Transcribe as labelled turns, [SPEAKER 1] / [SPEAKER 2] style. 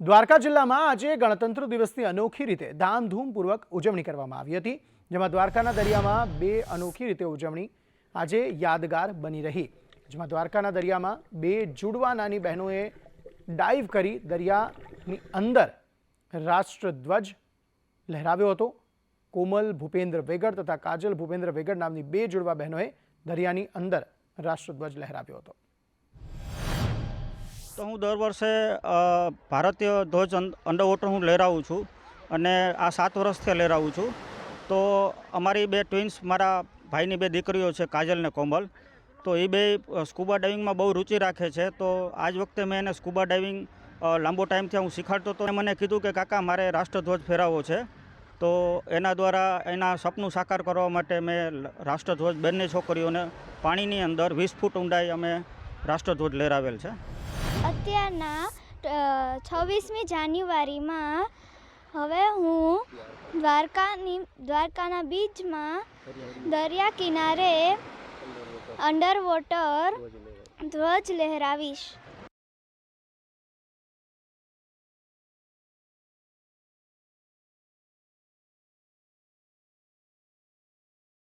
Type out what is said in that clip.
[SPEAKER 1] દ્વારકા જિલ્લામાં આજે ગણતંત્ર દિવસની અનોખી રીતે ધામધૂમપૂર્વક ઉજવણી કરવામાં આવી હતી, જેમાં દ્વારકાના દરિયામાં બે અનોખી રીતે ઉજવણી આજે યાદગાર બની રહી. જેમાં દ્વારકાના દરિયામાં બે જુડવા નાની બહેનોએ ડાઈવ કરી દરિયાની અંદર રાષ્ટ્રધ્વજ લહેરાવ્યો હતો. કોમલ ભૂપેન્દ્ર વેગડ તથા કાજલ ભૂપેન્દ્ર વેગડ નામની બે જુડવા બહેનોએ દરિયાની અંદર રાષ્ટ્રધ્વજ લહેરાવ્યો હતો.
[SPEAKER 2] તો હું દર વર્ષે ભારતીય ધ્વજ અંડરવોટર હું લહેરાવું છું અને આ સાત વર્ષથી લહેરાવું છું. તો અમારી બે ટ્વિન્સ, મારા ભાઈની બે દીકરીઓ છે, કાજલ ને કોમલ. તો એ બે સ્કૂબા ડાઇવિંગમાં બહુ રુચિ રાખે છે. તો આજ વખતે મેં એને સ્કૂબા ડાઇવિંગ લાંબો ટાઈમથી હું શીખાડતો તો મને કીધું કે, કાકા, મારે રાષ્ટ્રધ્વજ ફેરાવો છે. તો એના દ્વારા એના સપનું સાકાર કરવા માટે મેં રાષ્ટ્રધ્વજ, બંને છોકરીઓને પાણીની અંદર વીસ ફૂટ ઊંડાઈ અમે રાષ્ટ્રધ્વજ લહેરાવેલ છે.
[SPEAKER 3] અત્યારના છવ્વીસમી જાન્યુઆરીમાં હવે હું દ્વારકાની દ્વારકાના બીચમાં દરિયા કિનારે અંડર વોટર ધ્વજ લહેરાવીશ.